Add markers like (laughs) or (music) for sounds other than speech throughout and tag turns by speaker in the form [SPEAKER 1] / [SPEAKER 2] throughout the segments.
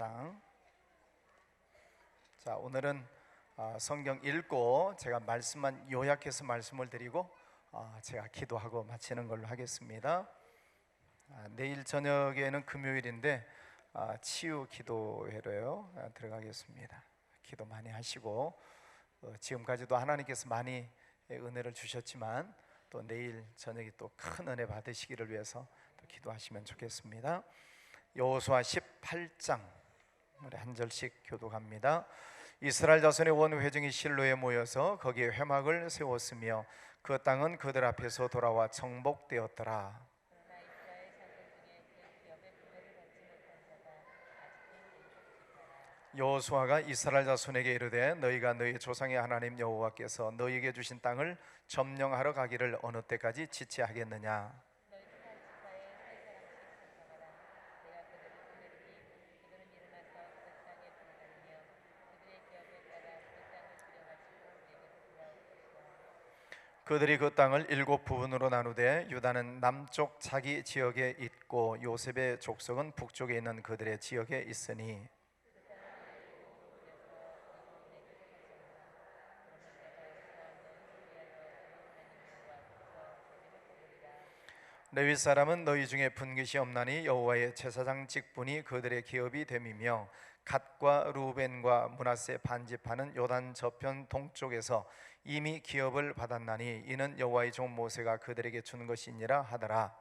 [SPEAKER 1] 여호수아 18장. 자, 오늘은 아, 성경 읽고 제가 말씀만 요약해서 말씀을 드리고 아, 제가 기도하고 마치는 걸로 하겠습니다. 아, 내일 저녁에는 금요일인데 아, 치유 기도회로요 아, 들어가겠습니다. 기도 많이 하시고 어, 지금까지도 하나님께서 많이 은혜를 주셨지만 또 내일 저녁에 또 큰 은혜 받으시기를 위해서 또 기도하시면 좋겠습니다. 여호수아 18장 우리 한 절씩 교독합니다. 이스라엘 자손의 원 회중이 실로에 모여서 거기에 회막을 세웠으며 그 땅은 그들 앞에서 돌아와 정복되었더라. 여호수아가 이스라엘 자손에게 이르되 너희가 너희 조상의 하나님 여호와께서 너희에게 주신 땅을 점령하러 가기를 어느 때까지 지체하겠느냐 그들이 그 땅을 일곱 부분으로 나누되 유다는 남쪽 자기 지역에 있고 요셉의 족속은 북쪽에 있는 그들의 지역에 있으니. 레위 사람은 너희 중에 분깃이 없나니 여호와의 제사장 직분이 그들의 기업이 됨이며 갓과 루벤과 문하세 반집하는 요단 저편 동쪽에서 이미 기업을 받았나니 이는 여호와의 종 모세가 그들에게 준 것이니라 하더라.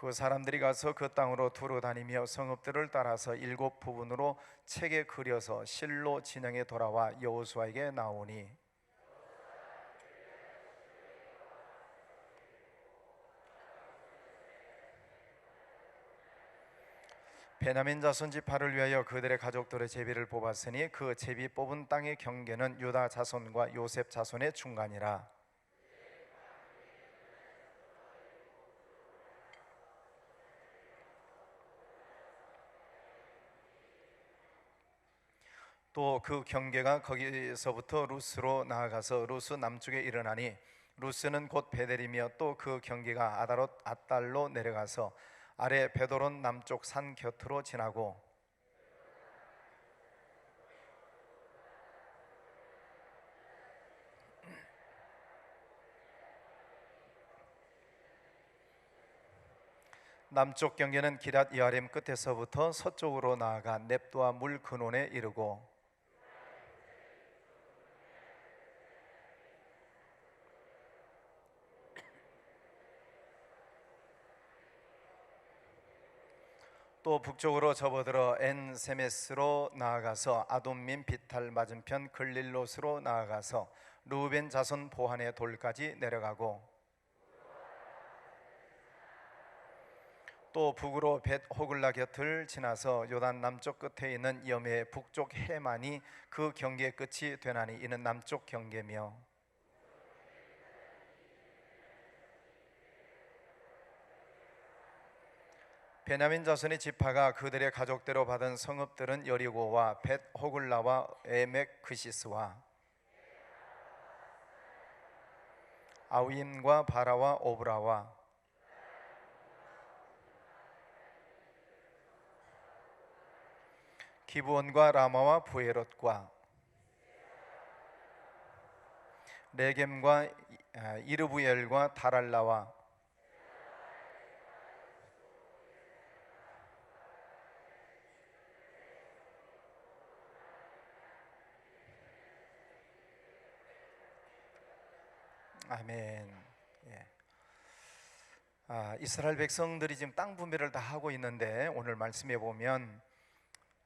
[SPEAKER 1] 그 사람들이 가서 그 땅으로 두루 다니며 성읍들을 따라서 일곱 부분으로 책에 그려서 실로 진영에 돌아와 여호수아에게 나오니. 베냐민 자손 지파를 위하여 그들의 가족들의 제비를 뽑았으니 그 제비 뽑은 땅의 경계는 유다 자손과 요셉 자손의 중간이라 또 그 경계가 거기서부터 루스로 나아가서 루스 남쪽에 일어나니 루스는 곧 베델이며 또 그 경계가 아다롯 아달로 내려가서 아래 베도론 남쪽 산 곁으로 지나고 남쪽 경계는 기랏 여림 끝에서부터 서쪽으로 나아가 넵도와 물 근원에 이르고 또 북쪽으로 접어들어 엔세메스로 나아가서 아돔민 비탈 맞은편 글릴롯으로 나아가서 루벤 자손 보한의 돌까지 내려가고 또 북으로 벳 호글라 곁을 지나서 요단 남쪽 끝에 있는 염의 북쪽 해만이 그 경계 끝이 되나니 이는 남쪽 경계며 베냐민 자손의 지파가 그들의 가족대로 받은 성읍들은 여리고와 벳 호글라와 에멕 크시스와 아우임과 바라와 오브라와 기브온과 라마와 부에롯과 레겜과 아, 이르부엘과 다랄라와 아멘. 예. 아, 이스라엘 백성들이 지금 땅 분배를 다 하고 있는데 오늘 말씀해 보면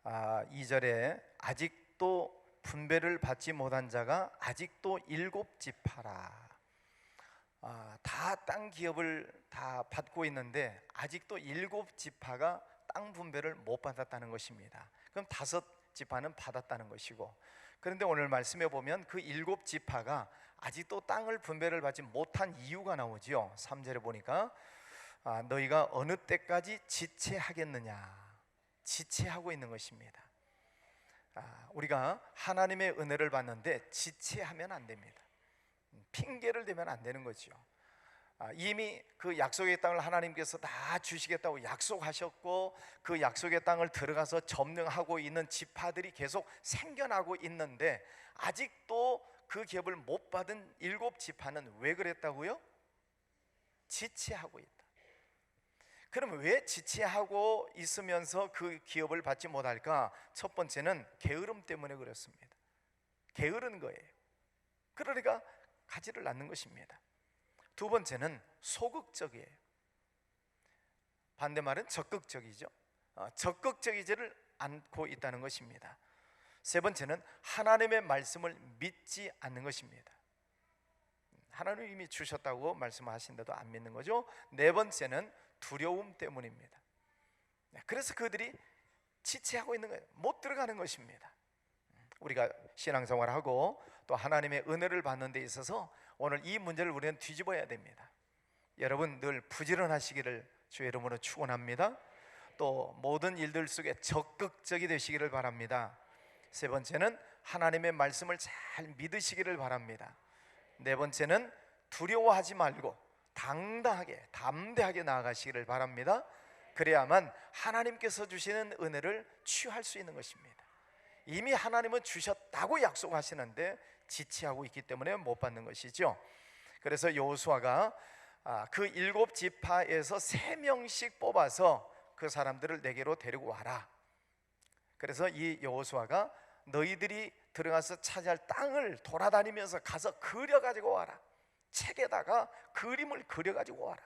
[SPEAKER 1] 아, 2절에 아직도 분배를 받지 못한 자가 아직도 일곱 지파라. 아, 다 땅 기업을 다 받고 있는데 아직도 일곱 지파가 땅 분배를 못 받았다는 것입니다. 그럼 다섯 지파는 받았다는 것이고 그런데 오늘 말씀해 보면 그 일곱 지파가 아직도 땅을 분배를 받지 못한 이유가 나오지요. 3절에 보니까 아, 너희가 어느 때까지 지체하겠느냐. 지체하고 있는 것입니다. 아, 우리가 하나님의 은혜를 받는데 지체하면 안 됩니다. 핑계를 대면 안 되는 거죠. 아, 이미 그 약속의 땅을 하나님께서 다 주시겠다고 약속하셨고 그 약속의 땅을 들어가서 점령하고 있는 지파들이 계속 생겨나고 있는데 아직도 그 기업을 못 받은 일곱 지파는 왜 그랬다고요? 지체하고 있다. 그럼 왜 지체하고 있으면서 그 기업을 받지 못할까? 첫 번째는 게으름 때문에 그렇습니다. 게으른 거예요. 그러니까 가지를 않는 것입니다. 두 번째는 소극적이에요. 반대말은 적극적이죠. 어, 적극적이지를 않고 있다는 것입니다. 세 번째는 하나님의 말씀을 믿지 않는 것입니다. 하나님 이미 주셨다고 말씀하신데도 안 믿는 거죠. 네 번째는 두려움 때문입니다. 네, 그래서 그들이 지체하고 있는 거예요. 못 들어가는 것입니다. 우리가 신앙생활하고 또 하나님의 은혜를 받는 데 있어서 오늘 이 문제를 우리는 뒤집어야 됩니다. 여러분 늘 부지런하시기를 주의 이름으로 축원합니다. 또 모든 일들 속에 적극적이 되시기를 바랍니다. 세 번째는 하나님의 말씀을 잘 믿으시기를 바랍니다. 네 번째는 두려워하지 말고 당당하게 담대하게 나아가시기를 바랍니다. 그래야만 하나님께서 주시는 은혜를 취할 수 있는 것입니다. 이미 하나님은 주셨다고 약속하시는데 지체하고 있기 때문에 못 받는 것이죠. 그래서 여호수아가 아, 그 일곱 지파에서 세 명씩 뽑아서 그 사람들을 내게로 데리고 와라. 그래서 이 여호수아가 너희들이 들어가서 차지할 땅을 돌아다니면서 가서 그려 가지고 와라. 책에다가 그림을 그려 가지고 와라.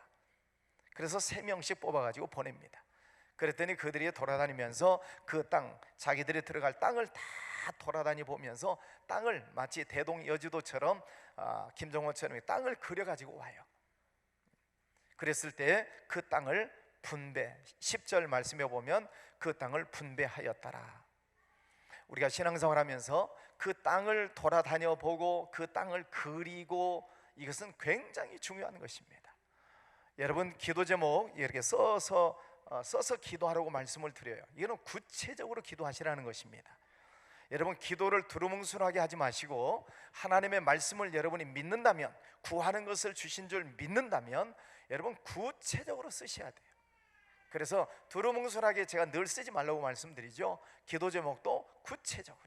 [SPEAKER 1] 그래서 세 명씩 뽑아 가지고 보냅니다. 그랬더니 그들이 돌아다니면서 그 땅, 자기들이 들어갈 땅을 다 돌아다니 보면서 땅을 마치 대동 여지도처럼 아, 김정호처럼 땅을 그려 가지고 와요. 그랬을 때 그 땅을 분배 10절 말씀해 보면 그 땅을 분배하였더라. 우리가 신앙생활 하면서 그 땅을 돌아다녀 보고 그 땅을 그리고 이것은 굉장히 중요한 것입니다. 여러분 기도 제목 이렇게 써서 어, 써서 기도하라고 말씀을 드려요. 이거는 구체적으로 기도하시라는 것입니다. 여러분 기도를 두루뭉술하게 하지 마시고 하나님의 말씀을 여러분이 믿는다면 구하는 것을 주신 줄 믿는다면 여러분 구체적으로 쓰셔야 돼요. 그래서 두루뭉술하게 제가 늘 쓰지 말라고 말씀드리죠. 기도 제목도 구체적으로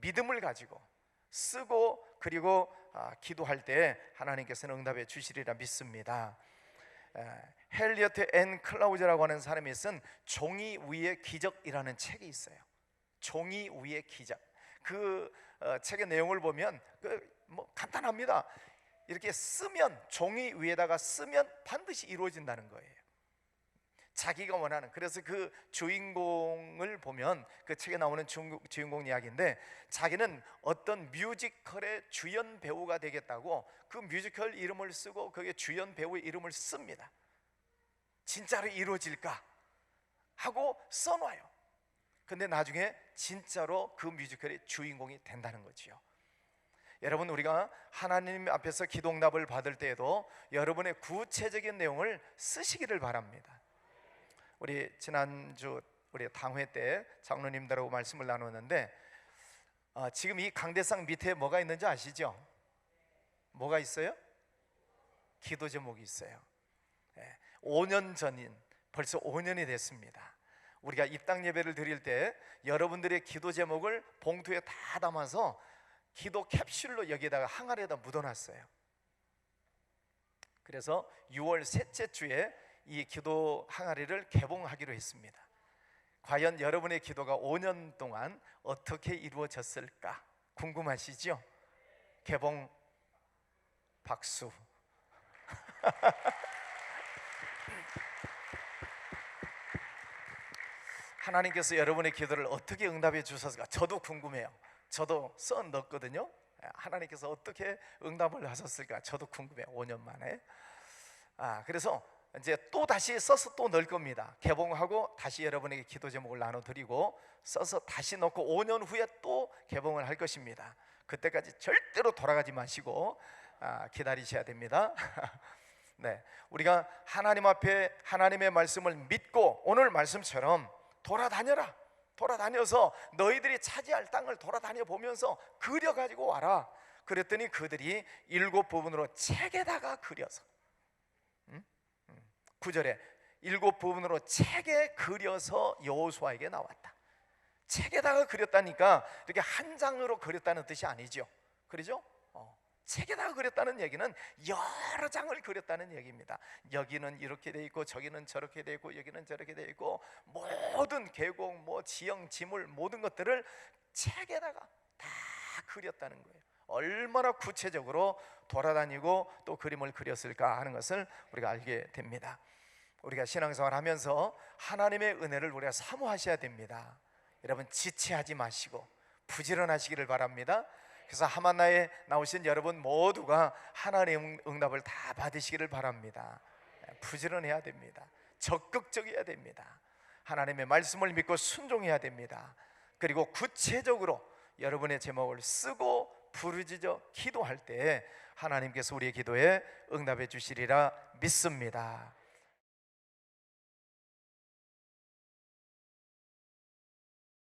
[SPEAKER 1] 믿음을 가지고 쓰고 그리고 아, 기도할 때 하나님께서는 응답해 주시리라 믿습니다. 헬리어트 앤 클라우즈라고 하는 사람이 쓴 종이 위의 기적이라는 책이 있어요. 종이 위의 기적. 그 어, 책의 내용을 보면 그 뭐 간단합니다. 이렇게 쓰면 종이 위에다가 쓰면 반드시 이루어진다는 거예요. 자기가 원하는 그래서 그 주인공을 보면 그 책에 나오는 주인공 이야기인데 자기는 어떤 뮤지컬의 주연 배우가 되겠다고 그 뮤지컬 이름을 쓰고 그게 주연 배우의 이름을 씁니다. 진짜로 이루어질까 하고 써놔요. 근데 나중에 진짜로 그 뮤지컬의 주인공이 된다는 거지요. 여러분 우리가 하나님 앞에서 기도응답을 받을 때에도 여러분의 구체적인 내용을 쓰시기를 바랍니다. 우리 지난주 우리 당회 때 장로님들하고 말씀을 나누었는데 어, 지금 이 강대상 밑에 뭐가 있는지 아시죠? 뭐가 있어요? 기도 제목이 있어요. 예, 5년 전인 벌써 5년이 됐습니다. 우리가 입당 예배를 드릴 때 여러분들의 기도 제목을 봉투에 다 담아서 기도 캡슐로 여기다가 항아리에다 묻어놨어요. 그래서 6월 셋째 주에 이 기도 항아리를 개봉하기로 했습니다. 과연 여러분의 기도가 5년 동안 어떻게 이루어졌을까 궁금하시죠? 개봉 박수. (laughs) 하나님께서 여러분의 기도를 어떻게 응답해 주셨을까? 저도 궁금해요. 저도 써 넣었거든요. 하나님께서 어떻게 응답을 하셨을까? 저도 궁금해요. 5년 만에. 아, 그래서 이제 또 다시 써서 또 넣을 겁니다. 개봉하고 다시 여러분에게 기도 제목을 나눠 드리고 써서 다시 넣고 5년 후에 또 개봉을 할 것입니다. 그때까지 절대로 돌아가지 마시고 아, 기다리셔야 됩니다. (laughs) 네, 우리가 하나님 앞에 하나님의 말씀을 믿고 오늘 말씀처럼 돌아다녀라. 돌아다녀서 너희들이 차지할 땅을 돌아다녀 보면서 그려 가지고 와라. 그랬더니 그들이 일곱 부분으로 책에다가 그려서 9절에 일곱 부분으로 책에 그려서 여호수아에게 나왔다. 책에다가 그렸다니까 이렇게 한 장으로 그렸다는 뜻이 아니죠. 그러죠? 어. 책에다가 그렸다는 얘기는 여러 장을 그렸다는 얘기입니다. 여기는 이렇게 돼 있고 저기는 저렇게 돼 있고 여기는 저렇게 돼 있고 모든 계곡 뭐 지형 지물 모든 것들을 책에다가 다 그렸다는 거예요. 얼마나 구체적으로 돌아다니고 또 그림을 그렸을까 하는 것을 우리가 알게 됩니다. 우리가 신앙생활 하면서 하나님의 은혜를 우리가 사모하셔야 됩니다. 여러분 지체하지 마시고 부지런하시기를 바랍니다. 그래서 하만나에 나오신 여러분 모두가 하나님의 응답을 다 받으시기를 바랍니다. 부지런해야 됩니다. 적극적이어야 됩니다. 하나님의 말씀을 믿고 순종해야 됩니다. 그리고 구체적으로 여러분의 제목을 쓰고 부르짖어 기도할 때 하나님께서 우리의 기도에 응답해 주시리라 믿습니다.